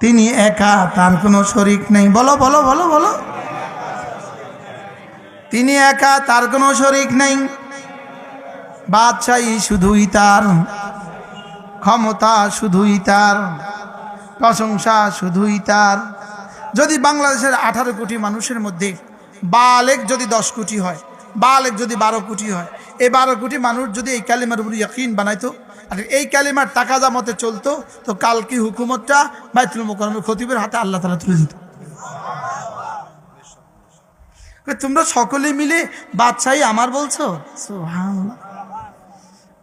তিনি একা, তার কোনো শরিক নেই। বলো বলো বলো বলো। তিনি একা, তার কোনো শরিক নেই। বাদশাহী শুধুই তার, ক্ষমতা শুধুই তার, প্রশংসা শুধুই তার। যদি বাংলাদেশের আঠারো কোটি মানুষের মধ্যে বালেক যদি দশ কোটি হয়, বালেক যদি বারো কোটি হয়, এই বারো কোটি মানুষ যদি এই কালিমার উপর ইয়কিন বানাইতো আর এই কালিমার টাকা জামতে চলতো, তো কালকে হুকুমতটা বাইতুল মোকরমের খতিবের হাতে আল্লাহ তালা তুলে দিত? তোমরা সকলে মিলে বাদশাহী আমার বলছো?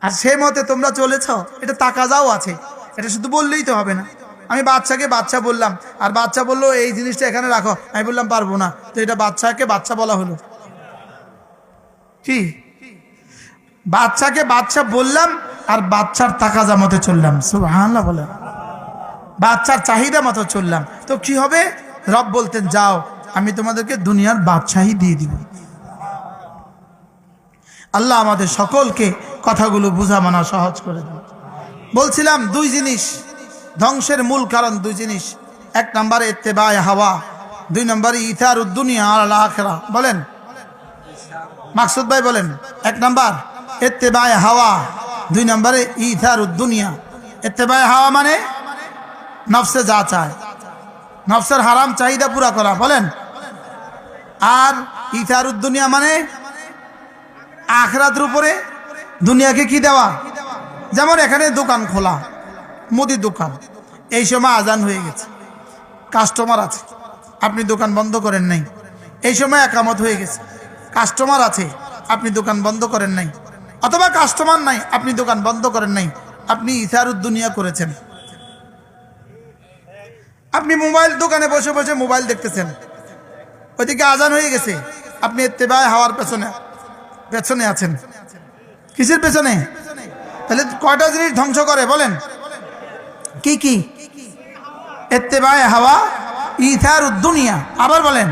আর সে মতে তোমরা চলেছ, এটা তাকাজাও আছে, এটা শুধু বললেই তো হবে না। আমি বাচ্চাকে বাচ্চা বললাম, আর বাচ্চা বলল, এই জিনিসটা এখানে রাখো। আমি বললাম, পারব না। তো এটা বাচ্চাকে বাচ্চা বলা হলো। কি? বাচ্চাকে বাচ্চা বললাম আর বাচ্চার তাকাজা মতো চললাম। সুবহানাল্লাহ বলে। বাচ্চার চাহিদা মতো চললাম। তো কি হবে? রব বলতেন, যাও, আমি তোমাদেরকে দুনিয়ার বাদশাহী দিয়ে দিব। আল্লাহ আমাদের সকলকে কথাগুলো বোঝা মানা সহজ করে দেন। বলছিলাম, দুই জিনিস। ধ্বংসের মূল কারণ দুই জিনিস। এক নম্বরে এত্তেবায় হাওয়া, দুই নম্বরে ইথার উদ্দুনিয়া আখেরা। বলেন। মাকসুদ ভাই বলেন, এক নাম্বার এত্তেবায় হাওয়া, দুই নম্বরে ইথার উদ্দুনিয়া এত্তেবায় হাওয়া মানে নফসে যা চায়। নফসের হারাম চাহিদা পুরা করা, বলেন। আর ইথার উদ্দুনিয়া মানে আখরাতের উপরে দুনিয়াকে কি দেওয়া? যেমন এখানে দোকান খোলা, মুদির দোকান। এই সময় আজান হয়ে গেছে, কাস্টমার আছে, আপনি দোকান বন্ধ করেন নাই। এই সময় একামত হয়ে গেছে, কাস্টমার আছে, আপনি দোকান বন্ধ করেন নাই। অথবা কাস্টমার নাই, আপনি দোকান বন্ধ করেন নাই, আপনি ইসারুদ্দুনিয়া করেছেন। আপনি মোবাইল দোকানে বসে বসে মোবাইল দেখতেছেন। ওইদিকে আজান হয়ে গেছে, আপনি এত্তেবায় হাওয়ার পেছনে পেছনে আছেন। কিসের পেছনে? তাহলে কয়টা জিনিস ধ্বংস করে, বলেন। কি কি? এত্তেবায় হাওয়া ইথার উদ্দুনিয়া আবার বলেন।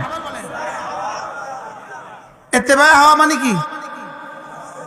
এত্তেবায় হাওয়া মানে কি?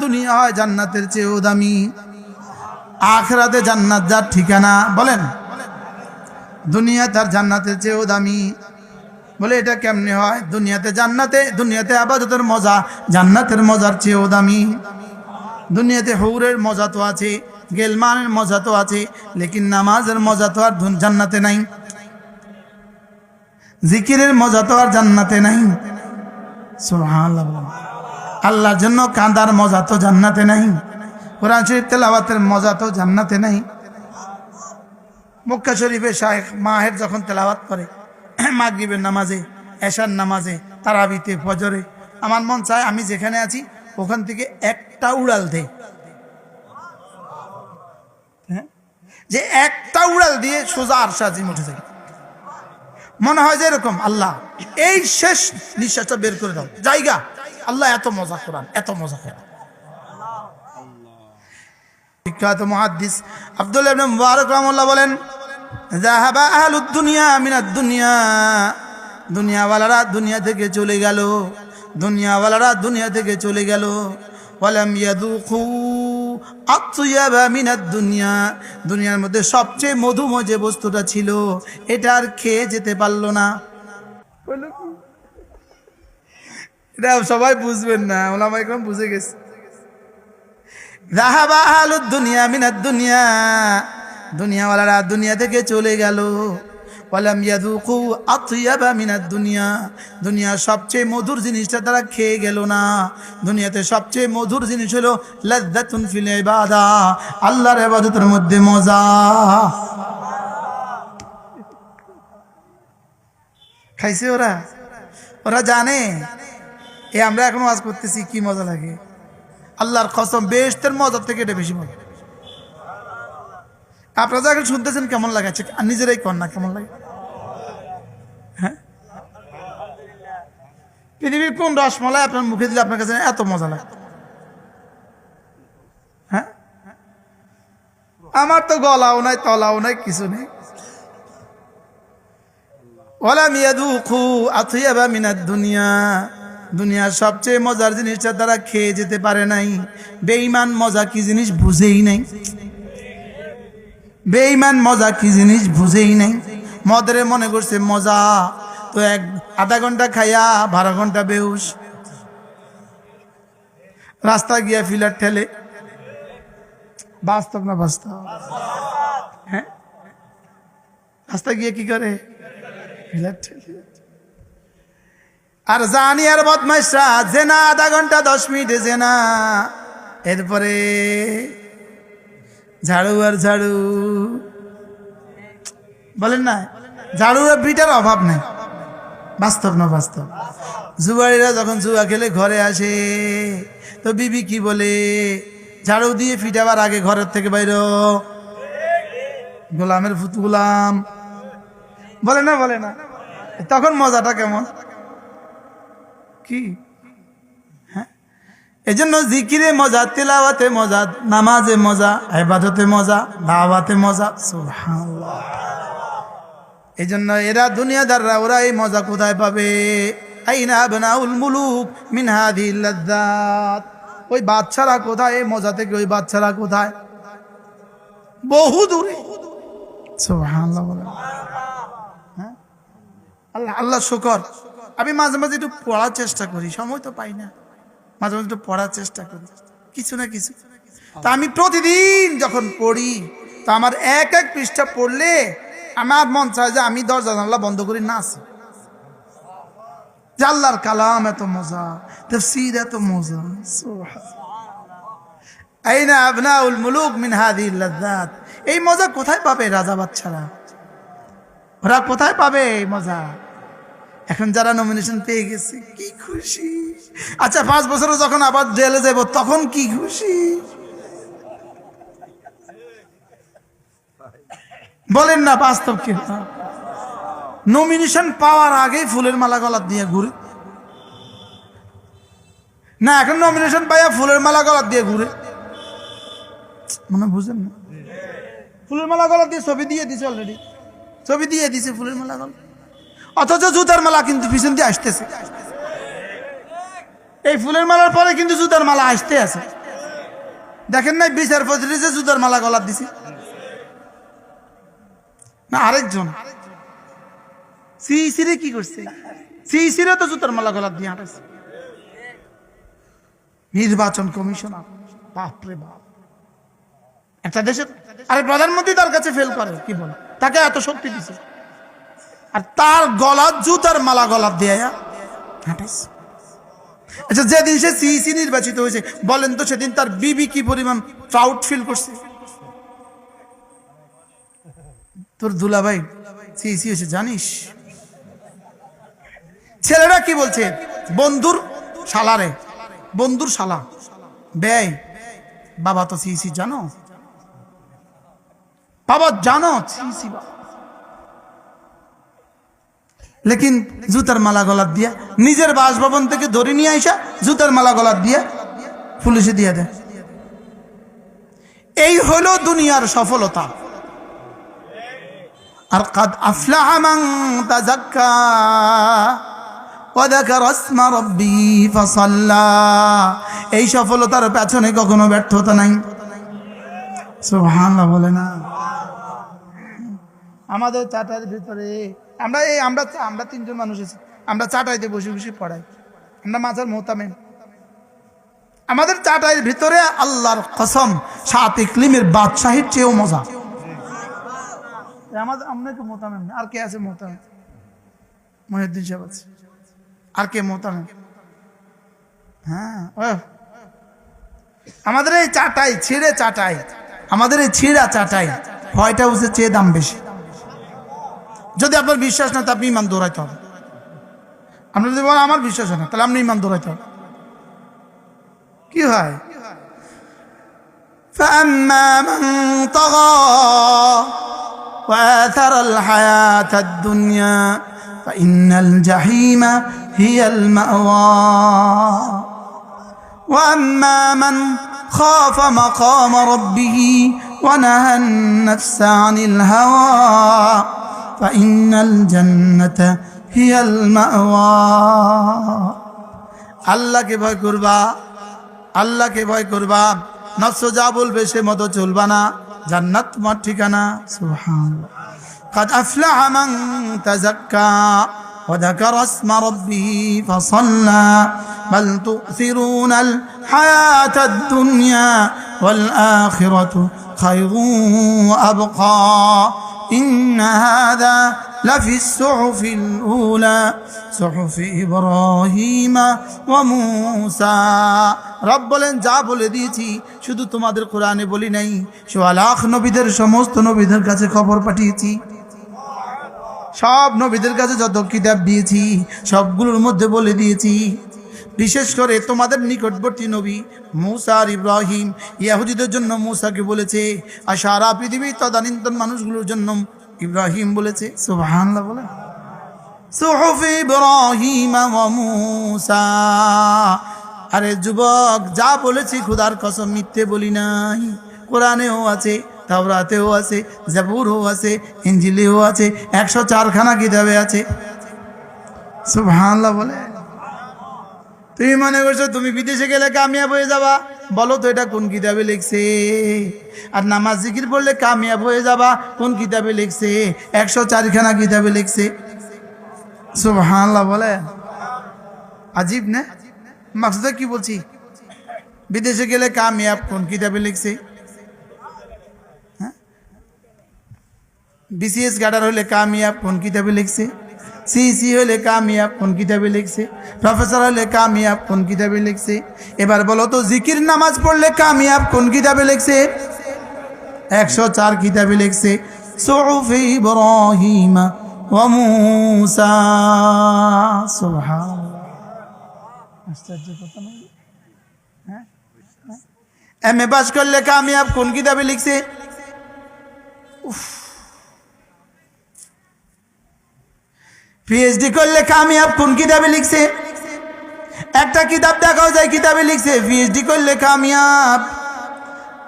দুনিয়া হয়, জান্নাতের চেয়েও দামি। আখরাতে জান্নাত যার ঠিকানা, বলেন। দুনিয়া তার জান্নাতের চেয়েও দামি। বলে, এটা কেমনি হয়? দুনিয়াতে জান্নাতে, দুনিয়াতে আবাদতের মজা, জান্নাতের মজার চেয়েও দামি। দুনিয়াতে হৌরের মজা তো আছে, গেলমানের মজা তো আছে, লেকিন নামাজের মজা তো আর জান্নাতে নাই। জিকিরের মজা তো আর জান্নাতে নাই। বলেন। আল্লাহর জন্য কাঁদার মজা তো জান্নাতে নাই। কোরআন শরীফ তেলাওয়াতের মজা তো জান্নাতে নাই। মক্কা শরীফে শাহেখ মাহের যখন তেলাওয়াত করে, মাগরিবের নামাজে, এশার নামাজে, তারাবিতে, ফজরে, আমার মন চায় আমি যেখানে আছি, ওখান থেকে একটা উড়াল দে। হ্যাঁ? যে একটা উড়াল দিয়ে সোজা আর সাজিম উঠে যায়। মনে হয় যে এরকম আল্লাহ। এই শেষ নিঃশ্বাসটা বের করে দাও। জায়গা। আল্লাহ, এত মজা করান এত মজা করান বিখ্যাত মহাদ্দিস আব্দুল মুবারক রহমাল্লাহ বলেন দুনিয়া দুনিয়া, দুনিয়াওয়ালারা দুনিয়া থেকে চলে গেল, দুনিয়াওয়ালারা দুনিয়া থেকে চলে গেল। দুনিয়া, দুনিয়ার মধ্যে সবচেয়ে মধুময় যে বস্তুটা ছিল এটা আর খেয়ে যেতে পারল না। এটা সবাই বুঝবেন না, ওলামা একদম বুঝে গেছে। দুনিয়া মিনাদ দুনিয়া, দুনিয়াওয়ালারা দুনিয়া থেকে চলে গেল। দুনিয়া দুনিয়া সবচেয়ে মধুর জিনিসটা তারা খেয়ে গেল না। দুনিয়াতে সবচেয়ে মধুর জিনিস হলো ফিল ইবাদা, আল্লাহর ইবাদতের মধ্যে মজা। খাইছে ওরা? ওরা জানে? এ আমরা এখন ওয়াজ করতেছি, কি মজা লাগে। আল্লাহর কসম বেহেস্তের মজার থেকে এটা বেশি মজা। আপনারা যা এখন শুনতেছেন কেমন লাগাচ্ছে আর নিজেরাই কর না, কেমন লাগে? হ্যাঁ? পৃথিবীর কোন রসমলাই আপনার মুখে দিলে আপনার কাছে এত মজা লাগে? হ্যাঁ? আমার তো গলাও নাই, তলাও নাই, কিছু নেই। ওলা মিয়াদু খু আথুয়াবা মিনার দুনিয়া। দুনিয়ার সবচেয়ে মজার জিনিসটা তারা খেয়ে যেতে পারে নাই। বেঈমান মজা কি জিনিস বুঝেই নাই। বেঈমান মজা কি জিনিস বুঝেই নাই। মদরে মনে করছে, মজা, তো এক আধা ঘণ্টা খাইয়া বারো ঘণ্টা বেউস রাস্তা গিয়া ফিলার ঠেলে। বাস্তব না বাস্তব? হ্যাঁ? রাস্তা গিয়ে কি করে? ফিলার ঠেলে। আর জানি আর বদমাইশরা, জেনা, আধা ঘণ্টা, দশ মিনিটে জেনা। এরপরে ঝাড়ু আর ঝাড়ু। বলেন না, ঝাড়ু আর বিটার অভাব নেই। বাস্তব না বাস্তব? জুয়ারিরা যখন জুয়া খেলে ঘরে আসে, তো বিবি কি বলে, ঝাড়ু দিয়ে ফিটাবার আগে ঘরের থেকে বাইর গোলামের ফুত গোলাম। বলে না বলে না। তখন মজাটা কেমন? কি? হ্যাঁ? এই জন্য জিকিরে মজা, তেলাওয়াতে মজা, নামাজে মজা এবাদতে মজা, দাওয়াতে মজা এই জন্য এরা দুনিয়াদাররা ওরা এই মজা কোথায় পাবে? আইনা আবনাউল মুলুক মিন হাদিল লাজ্জাত। ওই বাচ্চারা কোথায়? এই মজা থেকে ওই বাচ্চারা কোথায়? বহু দূরে। হ্যাঁ? আল্লাহ আল্লাহ শুকর। আমি মাঝে মাঝে একটু পড়ার চেষ্টা করি, সময় তো পাই না। মাঝে মাঝে একটু পড়ার চেষ্টা করি, কিছু না কিছু। তা আমি প্রতিদিন যখন পড়ি, তা আমার এক এক পৃষ্ঠা পড়লে আমার মন চায় যে আমি দরজা জানলা বন্ধ করি, না আসি যে আল্লাহর কালাম এত মজা, তফসির এত মজা এই না আবনাউল মুলুক মিন হাদিল লাজ্জাত। এই মজা কোথায় পাবে রাজা বাচ্চারা? ওরা কোথায় পাবে এই মজা? এখন যারা নমিনেশন পেয়ে গেছে, কি খুশি। আচ্ছা পাঁচ বছরে যখন আবার জেলে যাব তখন কি খুশি? বলেন না বাস্তব কি? নমিনেশন পাওয়ার আগেই ফুলের মালা গলার দিয়ে ঘুরে। না, এখন নমিনেশন পাইয়া ফুলের মালা গলার দিয়ে ঘুরে। মানে বুঝেন না? ফুলের মালা গলার দিয়ে ছবি দিয়ে দিছে অলরেডি ছবি দিয়ে দিছে ফুলের মালা গলা অথচ জুতার মালা কিন্তু পিছন দিয়ে আসতেছে। এই ফুলের মালার পরে কিন্তু জুতার মালা আসতে আছে। দেখেন নাই বিচারপতি যে জুতার মালা গলার দিছে। না, আরেকজন। কি করছে? তো জুতার মালা গলার দিয়ে নির্বাচন কমিশনার বাপরে বাপ। একটা দেশের আরে প্রধানমন্ত্রী তার কাছে ফেল করে, কি বলে? তাকে এত শক্তি দিছে। আর তার গলা জুতার মালা গলার দিয়ে আচ্ছা যেদিন সে সিইসি নির্বাচিত হয়েছে, বলেন তো সেদিন তার বিবি কি পরিমাণ প্রাউড ফিল করছে? তোর দুলাভাই সিইসি হয়েছে, জানিস? ছেলেরা কি বলছে? বন্ধুর শালারে বন্ধুর শালা, ব্যয়। বাবা তো সিইসি, জানো? বাবা জানো সিইসি, বাবা। লেকিন জুতার মালা গলাত দিয়া, নিজের বাসভবন থেকে ধরে নিয়ে আইসা জুতার মালা গলাত দিয়া পুলিশে দিয়ে দেয় এই হলো দুনিয়ার সফলতা। আর কাদ আফলা তাজাক্কা এই সফলতার পেছনে কখনো ব্যর্থতা নাই। বলে না। আমাদের চাটার ভিতরে আমরা এই, আমরা আমরা তিনজন মানুষ আছি। আমরা চাটাইতে বসে বসে পড়াই। আমরা মাঝার মোহতামেন আমাদের চাটাইয়ের ভিতরে আল্লাহর কসম সাত ইকলিমের বাদশাহীর চেয়েও মজা। আমাদের আমরা মোহতামেন আর কে আছে মোহতামেন মহিউদ্দিন সাহেব আছে। আর কে মোহতামেন হ্যাঁ আমাদের এই চাটাই ছিঁড়ে চাটাই আমাদের এই ছিঁড়া চাটাই হোয়াইট হাউসের চেয়ে দাম বেশি। যদি আপনার বিশ্বাস না তো আপনি ইমান দৌড়াইতে হবে আপনি যদি বলেন আমার বিশ্বাস হয় না তাহলে আপনি ইমান দৌড়াইতে হবে কি হয় فأما من طغى وآثر الحياة الدنيا فإن الجحيم هي المأوى وأما من خاف مقام ربه ونهى النفس عن الهوى فإن الجنة هي المأوى আল্লাহকে ভয় করবা আল্লাহকে ভয় করবা নফস যা বলবে সে মতো চলবা না জান্নাত তোমার ঠিকানা সুবহানাল্লাহ قد أفلح من تزكى وذكر اسم ربه فصلى بل تؤثرون الحياة الدنيا والآخرة خير وأبقى إن هذا لفي الصحف الأولى صحف إبراهيم وموسى রব বলেন যা বলে দিয়েছি শুধু তোমাদের কোরআনে বলি নাই সোয়ালাখ নবীদের সমস্ত নবীদের কাছে খবর পাঠিয়েছি সব নবীদের কাছে যত কিতাব দিয়েছি সবগুলোর মধ্যে বলে দিয়েছি বিশেষ করে তোমাদের নিকটবর্তী নবী মুসা আর ইব্রাহিম, ইয়াহুদিদের জন্য মুসাকে বলেছে, আর সারা পৃথিবীর তদানীন্তন মানুষগুলোর জন্য ইব্রাহিম বলেছে। সুবহানাল্লাহ বলে। মুসা। আরে যুবক, যা বলেছি খুদার কসম মিথ্যে বলি নাই। কোরআনেও আছে, তাওরাতেও আছে, জাবুরও আছে ইঞ্জিলেও আছে, একশো চারখানা কিতাবে আছে। সুবহানাল্লাহ বলে। তুমি মনে করছ তুমি বিদেশে গেলে কামিয়াব হয়ে যাবা? বলো তো এটা কোন কিতাবে লিখছে? আর নামাজ জিকির পড়লে কামিয়াব হয়ে যাবা? কোন কিতাবে লিখছে? একশো চারখানা কিতাবে লিখছে। সুবহানাল্লাহ বলে? আজীব না? মাকসুদা কি বলছি? বিদেশে গেলে কামিয়াব কোন কিতাবে লিখছে? বিসিএস গার্ডার হলে কামিয়াব কোন কিতাবে লিখছে? সিসি হলে কামিয়াব কোন কিতাবে লিখছে? প্রফেসর হলে কামিয়াব কোন কিতাবে লিখছে? এবার বলো তো, জিকির নামাজ পড়লে কামিয়াব কোন কিতাবে লিখছে? একশো চার কিতাবে লিখছে না? হ্যাঁ? এম এ পাস করলে কামিয়াব কোন কিতাবে লিখছে? পিএইচডি করলে কামিয়াব কোন কিতাবে লিখছে? একটা কিতাব দেখাও যায়, কিতাবে লিখছে পিএইচডি করলে কামিয়াব,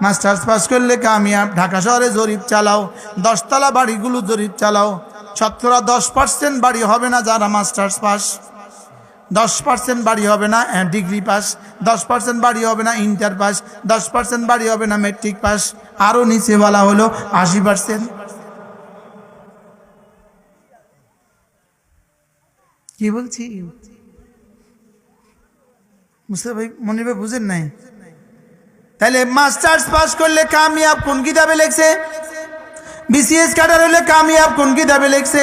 মাস্টার্স পাস করলে কামিয়াব, ঢাকা শহরে জরিপ চালাও, দশতলা বাড়িগুলো জরিপ চালাও, শতকরা দশ পার্সেন্ট বাড়ি হবে না যারা মাস্টার্স পাস। দশ পার্সেন্ট বাড়ি হবে না ডিগ্রি পাস। দশ পার্সেন্ট বাড়ি হবে না ইন্টার পাস। দশ পার্সেন্ট বাড়ি হবে না মেট্রিক পাস। আরও নিচে বলা হলো আশি পার্সেন্ট কি বলছি? মুস্তাফা ভাই, মনির ভাই বুঝেন নাই? তাহলে মাস্টার্স পাস করলে কামিয়াব কোন কিতাবে লেখছে? বিসিএস কাটার হলে কামিয়াব কোন কিতাবে লেখছে?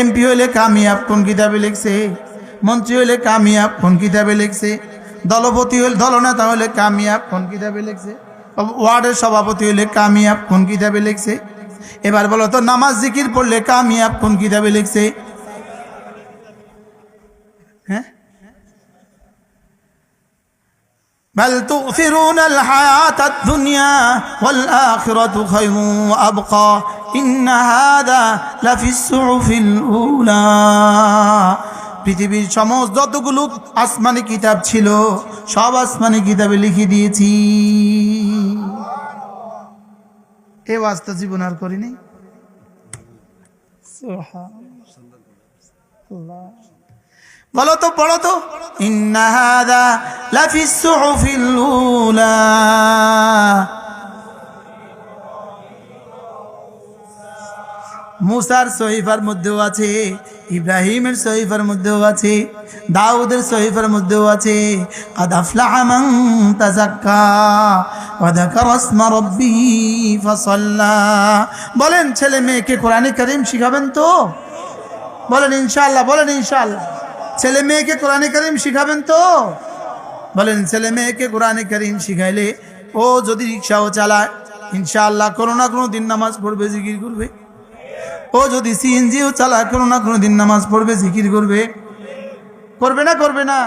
এমপি হলে কামিয়াব কোন কিতাবে লেখছে? মন্ত্রী হলে কামিয়াব কোন কিতাবে লেখছে? দলপতি হলে দলনেতা হলে কামিয়াব কোন কিতাবে লেখছে? ওয়ার্ডের সভাপতি হলে কামিয়াব কোন কিতাবে লেখছে? এবার বলো তো, নামাজ জিকির পড়লে কামিয়াব কোন কিতাবে লিখছে? হ্যাঁ بل تؤثرون الحياة الدنيا والآخرة خير وأبقى إن هذا لفي الصحف الأولى পৃথিবীর সমস্ত যতগুলো আসমানি কিতাব ছিল সব আসমানি কিতাবে লিখে দিয়েছি এ বাস্তব জীবন আর করিনি বলো তো, পড়ো তো। মুসার সহিফার মধ্যেও আছে, ইব্রাহিমের সহিফার মধ্যেও আছে, দাউদের সহিফার মধ্যেও আছে। বলেন, ছেলে মেয়েকে কোরআনে করিম শিখাবেন তো? বলেন ইনশাল্লাহ বলেন ইনশাল্লাহ ছেলে মেয়েকে কোরআনে কারীম শিখাবেন তো? বলেন, ছেলে মেয়েকে কোরআনে কারীম শিখাইলে ও যদি রিক্সাও চালায়, ইনশাআল্লাহ কোনো না কোনো দিন নামাজ পড়বে, জিকির করবে। ও যদি সিএনজিও চালায়, কোনো না কোনো দিন নামাজ পড়বে, জিকির করবে। করবে না করবে না?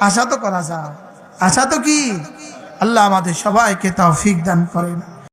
আশা তো করা যায়। আশা তো কি? আল্লাহ আমাদের সবাইকে তৌফিক দান করেন।